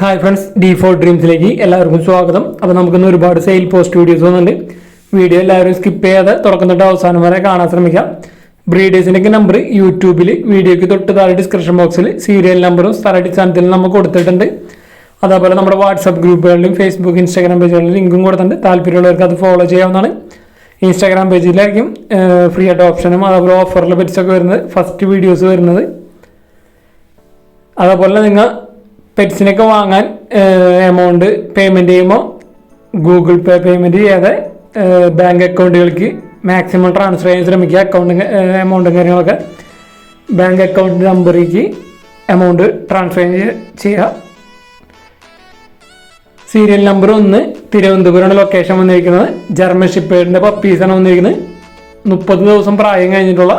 Hi friends D four ഡ്രീംസിലേക്ക് എല്ലാവർക്കും സ്വാഗതം. അപ്പോൾ നമുക്കിന്ന് ഒരുപാട് സെയിൽ പോസ്റ്റ് വീഡിയോസ് വന്നിട്ടുണ്ട്. വീഡിയോ എല്ലാവരും സ്കിപ്പ് ചെയ്യാതെ തുടക്കം തൊട്ട് അവസാനം വരെ കാണാൻ ശ്രമിക്കാം. ബ്രീഡേഴ്സിന്റെയൊക്കെ നമ്പർ യൂട്യൂബിൽ വീഡിയോയ്ക്ക് തൊട്ട് താഴെ ഡിസ്ക്രിപ്ഷൻ ബോക്സിൽ സീരിയൽ നമ്പറും സ്ഥല അടിസ്ഥാനത്തിൽ നമ്മൾ കൊടുത്തിട്ടുണ്ട്. അതേപോലെ നമ്മുടെ വാട്സപ്പ് ഗ്രൂപ്പുകളിലും ഫേസ്ബുക്ക് ഇൻസ്റ്റാഗ്രാം പേജുകളിലും ലിങ്കും കൊടുത്തിട്ടുണ്ട്. താല്പര്യമുള്ളവർക്ക് അത് ഫോളോ ചെയ്യാവുന്നതാണ്. ഇൻസ്റ്റാഗ്രാം പേജിലായിരിക്കും ഫ്രീ ആയിട്ട് ഓപ്ഷനും അതേപോലെ ഓഫറിൽ പറ്റിച്ചൊക്കെ വരുന്നത് ഫസ്റ്റ് വീഡിയോസ് വരുന്നത്. അതേപോലെ നിങ്ങൾ പെറ്റ്സിനൊക്കെ വാങ്ങാൻ എമൗണ്ട് പേയ്മെന്റ് ചെയ്യുമ്പോൾ ഗൂഗിൾ പേ പേയ്മെന്റ് ചെയ്യാതെ ബാങ്ക് അക്കൗണ്ടുകൾക്ക് മാക്സിമം ട്രാൻസ്ഫർ ചെയ്യാൻ ശ്രമിക്കുക. അക്കൗണ്ട് എമൗണ്ടും കാര്യങ്ങളൊക്കെ ബാങ്ക് അക്കൗണ്ട് നമ്പറിലേക്ക് എമൗണ്ട് ട്രാൻസ്ഫർ ചെയ്യുക. സീരിയൽ നമ്പർ ഒന്ന് തിരുവനന്തപുരമാണ് ലൊക്കേഷൻ വന്നിരിക്കുന്നത്. ജർമ്മൻ ഷിപ്പേഡിന്റെ പപ്പീസാണ് വന്നിരിക്കുന്നത്. മുപ്പത് ദിവസം പ്രായം കഴിഞ്ഞിട്ടുള്ള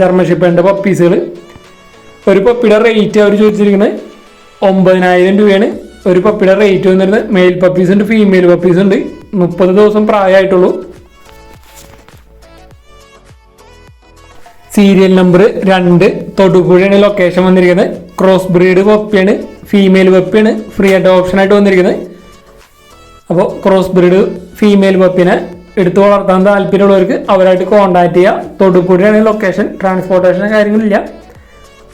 ജർമ്മൻ ഷിപ്പേഡിന്റെ പപ്പീസുകൾ ഒരു പപ്പിയുടെ റേറ്റ് അവർ ചോദിച്ചിരിക്കുന്നത് ഒമ്പതിനായിരം രൂപയാണ്. ഒരു പപ്പിയുടെ റേറ്റ് വന്നിരുന്നത്. മെയിൽ പപ്പീസ് ഉണ്ട് ഫീമെയിൽ പപ്പീസ് ഉണ്ട്. മുപ്പത് ദിവസം പ്രായമായിട്ടുള്ളൂ. സീരിയൽ നമ്പർ രണ്ട്. തൊടുപുഴയാണ് ലൊക്കേഷൻ വന്നിരിക്കുന്നത്. ക്രോസ് ബ്രീഡ് പപ്പിയാണ് ഫീമെയിൽ പപ്പിയാണ് ഫ്രീ ആയിട്ട് ഓപ്ഷൻ ആയിട്ട് വന്നിരിക്കുന്നത്. അപ്പോൾ ക്രോസ് ബ്രീഡ് ഫീമെയിൽ പപ്പിനെ എടുത്തു വളർത്താൻ താല്പര്യമുള്ളവർക്ക് അവരായിട്ട് കോൺടാക്ട് ചെയ്യുക തൊടുപുഴയാണ് ലൊക്കേഷൻ ട്രാൻസ്പോർട്ടേഷൻ കാര്യങ്ങളില്ല.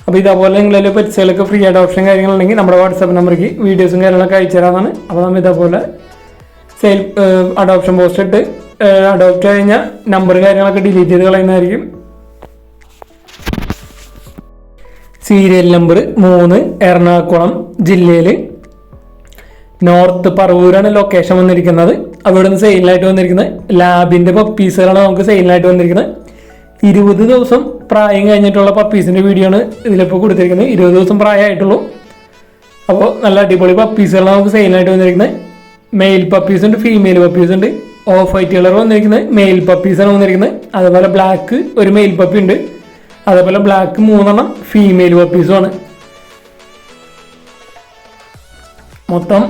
അപ്പോൾ ഇതേപോലെ നിങ്ങളതിൽ പെറ്റ്സുകളൊക്കെ ഫ്രീ ആയിട്ട് ഓപ്ഷൻ കാര്യങ്ങളുണ്ടെങ്കിൽ നമ്മുടെ വാട്സാപ്പ് നമ്പർക്ക് വീഡിയോസും കാര്യങ്ങളൊക്കെ അയച്ചു തരാമെന്നാണ് അപ്പോൾ നമ്മൾ ഇതേപോലെ സെയിൽ അഡോപ്ഷൻ പോസ്റ്റ് ഇട്ട് അഡോപ്റ്റ് കഴിഞ്ഞാൽ നമ്പർ കാര്യങ്ങളൊക്കെ ഡിലീറ്റ് ചെയ്ത് കളയുന്നതായിരിക്കും. സീരിയൽ നമ്പർ മൂന്ന് എറണാകുളം ജില്ലയിൽ നോർത്ത് പറവൂരാണ് ലൊക്കേഷൻ വന്നിരിക്കുന്നത്. അവിടെ നിന്ന് സെയിലായിട്ട് വന്നിരിക്കുന്നത്. ലാബിന്റെ പപ്പീസുകളാണ് നമുക്ക് സെയിലായിട്ട് വന്നിരിക്കുന്നത്. ഇരുപത് ദിവസം പ്രായം കഴിഞ്ഞിട്ടുള്ള പപ്പീസിന്റെ വീഡിയോ ആണ് ഇതിലിപ്പോൾ കൊടുത്തിരിക്കുന്നത്. ഇരുപത് ദിവസം പ്രായമായിട്ടുള്ളൂ. അപ്പോൾ നല്ല അടിപൊളി പപ്പീസുകളാണ് നമുക്ക് സെയിലായിട്ട് വന്നിരിക്കുന്നത്. മെയിൽ പപ്പീസ് ഉണ്ട് ഫീമെയിൽ പപ്പീസ് ഉണ്ട്. ഓഫ് വൈറ്റ് കളർ വന്നിരിക്കുന്നത്. മെയിൽ പപ്പീസാണ് വന്നിരിക്കുന്നത്. അതുപോലെ ബ്ലാക്ക് ഒരു മെയിൽ പപ്പി ഉണ്ട്. അതേപോലെ ബ്ലാക്ക് മൂന്നെണ്ണം ഫീമെയിൽ പപ്പീസുമാണ് മൊത്തം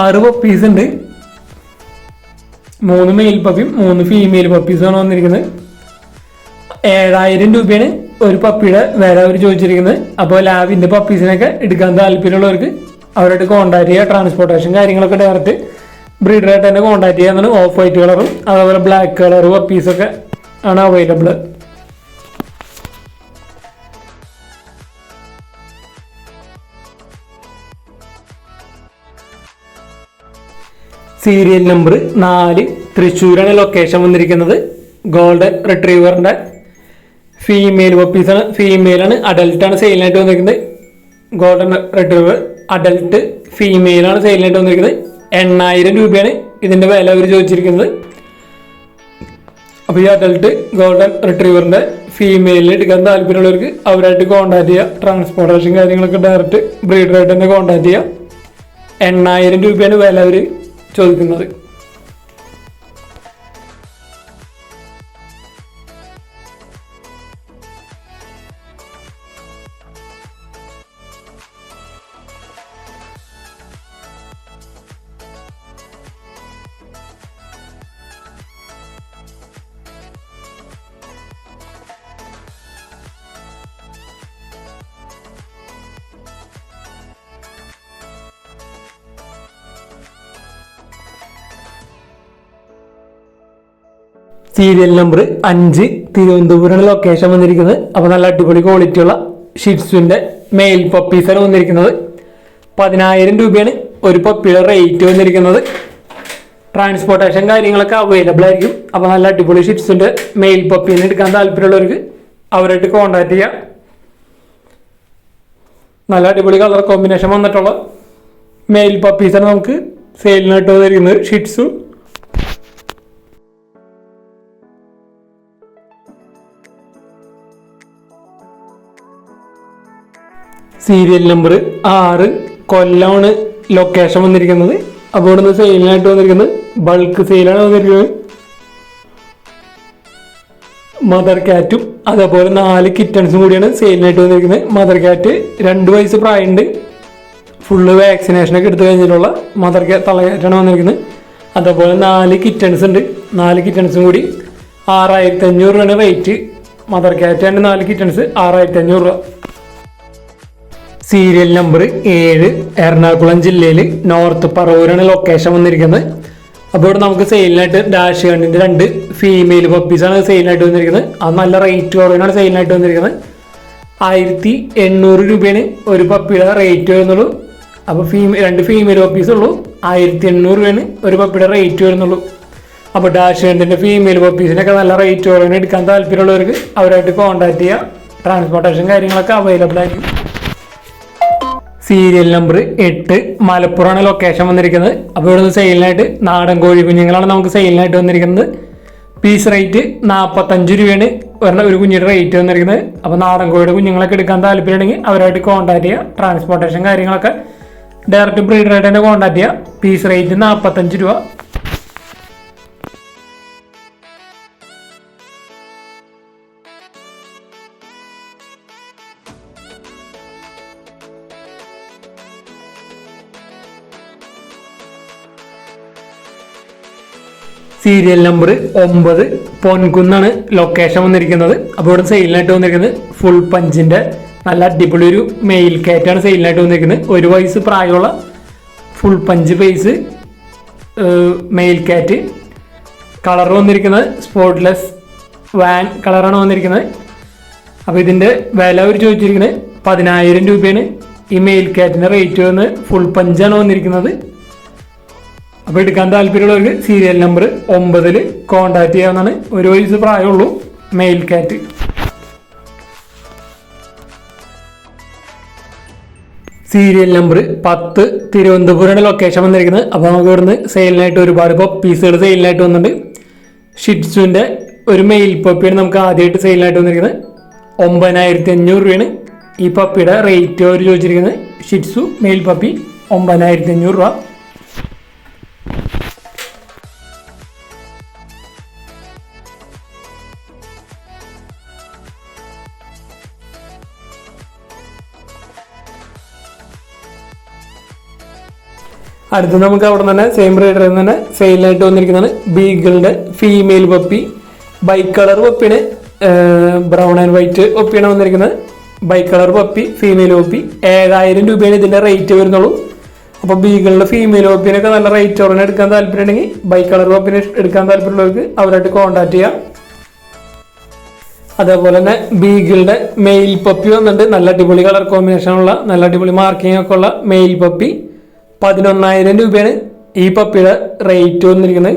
ആറ് പപ്പീസ് ഉണ്ട്. മൂന്ന് മെയിൽ പപ്പിയും മൂന്ന് ഫീമെയിൽ പപ്പീസുമാണ് വന്നിരിക്കുന്നത്. ഏഴായിരം രൂപയാണ് ഒരു പപ്പിയുടെ വില അവർ ചോദിച്ചിരിക്കുന്നത്. അപ്പോൾ ലാബിന്റെ പപ്പീസിനൊക്കെ എടുക്കാൻ താല്പര്യമുള്ളവർക്ക് അവരായിട്ട് കോൺടാക്ട് ചെയ്യുക. ട്രാൻസ്പോർട്ടേഷൻ കാര്യങ്ങളൊക്കെ ഡയറക്റ്റ് ബ്രീഡറായിട്ട് തന്നെ കോൺടാക്ട് ചെയ്യാന്നാണ് ഓഫ് വൈറ്റ് കളറും അതേപോലെ ബ്ലാക്ക് കളർ പപ്പീസൊക്കെ ആണ് അവൈലബിൾ സീരിയൽ നമ്പർ നാല് തൃശ്ശൂരാണ് ലൊക്കേഷൻ വന്നിരിക്കുന്നത്. ഗോൾഡൻ റിട്രീവറിന്റെ ഫീമെയിൽ പപ്പീസാണ് ഫീമെയിലാണ് അഡൽട്ടാണ് സെയിലിനായിട്ട് വന്നിരിക്കുന്നത്. ഗോൾഡൻ റിട്രീവർ അഡൽട്ട് ഫീമെയിലാണ് സെയിലിനായിട്ട് വന്നിരിക്കുന്നത്. എണ്ണായിരം രൂപയാണ് ഇതിന്റെ വില അവർ ചോദിച്ചിരിക്കുന്നത്. അപ്പോൾ ഈ അഡൽട്ട് ഗോൾഡൻ റിട്രീവറിന്റെ ഫീമെയിലിൽ എടുക്കാൻ താല്പര്യമുള്ളവർക്ക് അവരായിട്ട് കോൺടാക്ട് ചെയ്യുക ട്രാൻസ്പോർട്ടേഷൻ കാര്യങ്ങളൊക്കെ ഡയറക്റ്റ് ബ്രീഡറായിട്ട് തന്നെ കോൺടാക്ട് ചെയ്യുക എണ്ണായിരം രൂപയാണ് വില അവർ ചോദിക്കുന്നത്. സീരിയൽ നമ്പർ അഞ്ച് തിരുവനന്തപുരം ലൊക്കേഷൻ വന്നിരിക്കുന്നത്. അപ്പോൾ നല്ല അടിപൊളി ക്വാളിറ്റിയുള്ള ഷിറ്റ്സുവിന്റെ മെയിൽ പപ്പീസാണ് വന്നിരിക്കുന്നത്. പതിനായിരം രൂപയാണ് ഒരു പപ്പിയുടെ റേറ്റ് വന്നിരിക്കുന്നത്. ട്രാൻസ്പോർട്ടേഷൻ കാര്യങ്ങളൊക്കെ അവൈലബിൾ ആയിരിക്കും. അപ്പോൾ നല്ല അടിപൊളി ഷിറ്റ്സിന്റെ മെയിൽ പപ്പീനെ എടുക്കാൻ താല്പര്യമുള്ളവർക്ക് അവരായിട്ട് കോൺടാക്ട് ചെയ്യാം. നല്ല അടിപൊളി കളർ കോമ്പിനേഷൻ വന്നിട്ടുള്ള മെയിൽ പപ്പീസാണ് നമുക്ക് സെയിലിനായിട്ട് വന്നിരിക്കുന്നത് ഷിറ്റ്സും സീരിയൽ നമ്പർ ആറ് കൊല്ലമാണ് ലൊക്കേഷൻ വന്നിരിക്കുന്നത്. അപ്പോൾ ഇവിടുന്ന് സെയിലിനായിട്ട് വന്നിരിക്കുന്നത് ബൾക്ക് സെയിലാണ് വന്നിരിക്കുന്നത്. മദർ കാറ്റും അതേപോലെ നാല് കിറ്റൺസും കൂടിയാണ് സെയിലിനായിട്ട് വന്നിരിക്കുന്നത്. മദർ കാറ്റ് രണ്ട് വയസ്സ് പ്രായമുണ്ട്. ഫുള്ള് വാക്സിനേഷനൊക്കെ എടുത്തു കഴിഞ്ഞിട്ടുള്ള മദർ കാ തളകാറ്റാണ് വന്നിരിക്കുന്നത്. അതേപോലെ നാല് കിറ്റൺസ് ഉണ്ട്. നാല് കിറ്റൺസും കൂടി ആറായിരത്തി അഞ്ഞൂറ് രൂപയാണ് റേറ്റ് മദർ കാറ്റ് ആൻഡ് നാല് കിറ്റൺസ് ആറായിരത്തി അഞ്ഞൂറ് രൂപ. സീരിയൽ നമ്പർ ഏഴ് എറണാകുളം ജില്ലയിൽ നോർത്ത് പറവൂരാണ് ലൊക്കേഷൻ വന്നിരിക്കുന്നത്. അപ്പോൾ ഇവിടെ നമുക്ക് സെയിലിനായിട്ട് ഡാഷ് കണ്ടിന്റെ രണ്ട് ഫീമെയിൽ പപ്പീസാണ് സെയിലിനായിട്ട് വന്നിരിക്കുന്നത്. അത് നല്ല റേറ്റ് കുറവിനാണ് സെയിലിനായിട്ട് വന്നിരിക്കുന്നത്. ആയിരത്തി എണ്ണൂറ് രൂപയാണ് ഒരു പപ്പിയുടെ റേറ്റ് വരുന്നുള്ളൂ. അപ്പോൾ ഫീമെ രണ്ട് ഫീമെയിൽ പപ്പീസ് ഉള്ളൂ. ആയിരത്തി എണ്ണൂറ് രൂപയാണ് ഒരു പപ്പിയുടെ റേറ്റ് വരുന്നുള്ളൂ. അപ്പോൾ ഡാഷ് കണ്ടിന്റെ ഫീമെയിൽ പപ്പീസിനൊക്കെ നല്ല റേറ്റ് കുറവിന് എടുക്കാൻ താല്പര്യമുള്ളവർക്ക് അവരായിട്ട് കോൺടാക്ട് ചെയ്യുക ട്രാൻസ്പോർട്ടേഷൻ കാര്യങ്ങളൊക്കെ അവൈലബിൾ ആയിരിക്കും. സീരിയൽ നമ്പർ എട്ട് മലപ്പുറമാണ് ലൊക്കേഷൻ വന്നിരിക്കുന്നത്. അപ്പോൾ ഇവിടുന്ന് സെയിലിനായിട്ട് നാടൻ കോഴി കുഞ്ഞുങ്ങളാണ് നമുക്ക് സെയിലിനായിട്ട് വന്നിരിക്കുന്നത്. പീസ് റേറ്റ് നാൽപ്പത്തഞ്ച് രൂപയാണ്. ഒരെണ്ണം ഒരു കുഞ്ഞിയുടെ റേറ്റ് വന്നിരിക്കുന്നത്. അപ്പോൾ നാടൻ കോഴിയുടെ കുഞ്ഞുങ്ങളൊക്കെ എടുക്കാൻ താല്പര്യമുണ്ടെങ്കിൽ അവരായിട്ട് കോൺടാക്ട് ചെയ്യുക ട്രാൻസ്പോർട്ടേഷൻ കാര്യങ്ങളൊക്കെ. ഡയറക്റ്റ് ബ്രീഡറായിട്ട് തന്നെ കോൺടാക്ട് ചെയ്യുക പീസ് റേറ്റ് നാൽപ്പത്തഞ്ച് രൂപ. സീരിയൽ നമ്പർ ഒമ്പത്. പൊൻകുന്നാണ് ലൊക്കേഷൻ വന്നിരിക്കുന്നത്. അപ്പോൾ ഇവിടെ സെയിലിനായിട്ട് വന്നിരിക്കുന്നത് ഫുൾ പഞ്ചിന്റെ നല്ല അടിപൊളി ഒരു മെയിൽ കാറ്റാണ് സെയിലിനായിട്ട് വന്നിരിക്കുന്നത്. ഒരു വയസ്സ് പ്രായമുള്ള full punch face male cat colour വന്നിരിക്കുന്നത് സ്പോട്ട്ലെസ് വാൻ കളറാണ് വന്നിരിക്കുന്നത്. അപ്പോൾ ഇതിന്റെ വില അവർ ചോദിച്ചിരിക്കുന്നത് പതിനായിരം രൂപയാണ്. ഈ മെയിൽ കാറ്റിന്റെ റേറ്റ് വന്ന് ഫുൾ പഞ്ചാണ് വന്നിരിക്കുന്നത്. അപ്പോൾ എടുക്കാൻ താല്പര്യമുള്ളവർക്ക് സീരിയൽ നമ്പർ ഒമ്പതിൽ കോൺടാക്ട് ചെയ്യാവുന്നതാണ്. ഒരു വയസ്സ് പ്രായമുള്ളൂ മെയിൽ കാറ്റ് സീരിയൽ നമ്പർ പത്ത് തിരുവനന്തപുരമാണ് ലൊക്കേഷൻ വന്നിരിക്കുന്നത്. അപ്പോൾ നമുക്ക് ഇവിടുന്ന് സെയിലിനായിട്ട് ഒരുപാട് പപ്പീസുകൾ സെയിലിനായിട്ട് വന്നിട്ടുണ്ട്. ഷിറ്റ്സുവിന്റെ ഒരു മെയിൽ പപ്പിയാണ് നമുക്ക് ആദ്യമായിട്ട് സെയിലിനായിട്ട് വന്നിരിക്കുന്നത്. ഒമ്പതിനായിരത്തി അഞ്ഞൂറ് രൂപയാണ് ഈ പപ്പിയുടെ റേറ്റ് അവർ ചോദിച്ചിരിക്കുന്നത്. ഷിറ്റ്സു മെയിൽ പപ്പി ഒമ്പതിനായിരത്തി അഞ്ഞൂറ് രൂപ. അടുത്ത് നമുക്ക് അവിടെ തന്നെ സെയിം റൈഡർ തന്നെ സെയിലായിട്ട് വന്നിരിക്കുന്നതാണ് ബീഗിളുടെ ഫീമെയിൽ പപ്പി ബൈക്ക് കളർ പപ്പിന് ബ്രൗൺ ആൻഡ് വൈറ്റ് പപ്പിയാണ് വന്നിരിക്കുന്നത്. Bike colour puppy female puppy ഏഴായിരം രൂപയാണ് ഇതിന്റെ റേറ്റ് വരുന്നുള്ളൂ. അപ്പോൾ ബീഗിളുടെ ഫീമെയിൽ പപ്പിനൊക്കെ നല്ല റേറ്റ് ഉടനെ എടുക്കാൻ താല്പര്യമുണ്ടെങ്കിൽ ബൈക്ക് കളർ പപ്പിനെ എടുക്കാൻ താല്പര്യമുള്ളവർക്ക് അവരായിട്ട് കോൺടാക്ട് ചെയ്യാം. അതേപോലെ തന്നെ ബീഗിളുടെ മെയിൽ പപ്പി വന്നിട്ട് നല്ല അടിപൊളി കളർ കോമ്പിനേഷനുള്ള നല്ല അടിപൊളി മാർക്കിംഗ് ഒക്കെ ഉള്ള മെയിൽ പപ്പി പതിനൊന്നായിരം രൂപയാണ് ഈ പപ്പിയുടെ റേറ്റ് വന്നിരിക്കുന്നത്.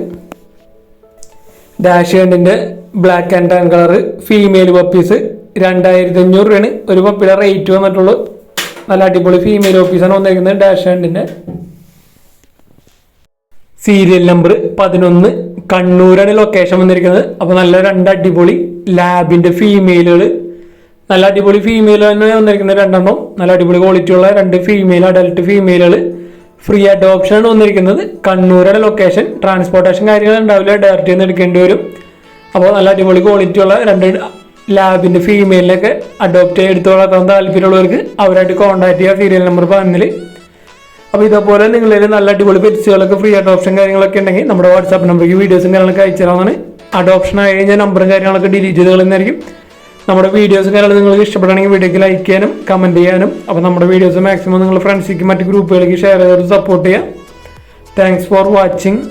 Dash ഹണ്ടിന്റെ black and tan colour female puppies രണ്ടായിരത്തി അഞ്ഞൂറ് രൂപയാണ്. ഒരു പപ്പിയുടെ റേറ്റ് വന്നിട്ടുള്ളൂ. നല്ല അടിപൊളി ഫീമെയിൽ പപ്പീസാണ് വന്നിരിക്കുന്നത് ഡാഷ് ഹണ്ടിന്റെ സീരിയൽ നമ്പർ പതിനൊന്ന്. കണ്ണൂരാണ് ലൊക്കേഷൻ വന്നിരിക്കുന്നത്. അപ്പോൾ നല്ല രണ്ട് അടിപൊളി ലാബിന്റെ ഫീമെയിലുകൾ നല്ല അടിപൊളി ഫീമെയിൽ തന്നെ വന്നിരിക്കുന്നത് രണ്ടെണ്ണം. നല്ല അടിപൊളി ക്വാളിറ്റി ഉള്ള രണ്ട് ഫീമെയിൽ അഡൽട്ട് ഫീമെയിലുകൾ ഫ്രീ അഡോപ്ഷനാണ് വന്നിരിക്കുന്നത്. കണ്ണൂരുടെ ലൊക്കേഷൻ ട്രാൻസ്പോർട്ടേഷൻ കാര്യങ്ങൾ ഉണ്ടാവില്ല. ഡയറക്റ്റ് നിന്ന് എടുക്കേണ്ടി വരും. അപ്പോൾ നല്ല അടിപൊളി ക്വാളിറ്റി ഉള്ള രണ്ട് ലാബിന്റെ ഫീമെയിലൊക്കെ അഡോപ്റ്റ് ചെയ്ത് എടുത്ത് വളർത്താൻ താല്പര്യമുള്ളവർക്ക് അവരായിട്ട് കോൺടാക്ട് ചെയ്യുക സീരിയൽ നമ്പർ പതിനിൽ അപ്പോൾ ഇതേപോലെ നിങ്ങളിൽ നല്ല അടിപൊളി പെറ്റ്സുകളൊക്കെ ഫ്രീ അഡോപ്ഷൻ കാര്യങ്ങളൊക്കെ ഉണ്ടെങ്കിൽ നമ്മുടെ വാട്സാപ്പ് നമ്പറിലേക്ക് വീഡിയോസും കാര്യങ്ങളൊക്കെ അയച്ചു തരാവുന്നതാണ്. അഡോപ്ഷൻ ആയി കഴിഞ്ഞാൽ നമ്പറും കാര്യങ്ങളൊക്കെ ഡിലീറ്റ് ചെയ്ത് നമ്മുടെ വീഡിയോസ് കാര്യങ്ങൾ നിങ്ങൾക്ക് ഇഷ്ടപ്പെടുകയാണെങ്കിൽ വീഡിയോക്ക് ലൈക്ക് ചെയ്യാനും കമന്റ് ചെയ്യാനും. അപ്പോൾ നമ്മുടെ വീഡിയോസ് മാക്സിമം നിങ്ങൾ ഫ്രണ്ട്സിക്ക് മറ്റ് ഗ്രൂപ്പുകളിലേക്ക് ഷെയർ ചെയ്ത് സപ്പോർട്ട് ചെയ്യുക. Thanks for watching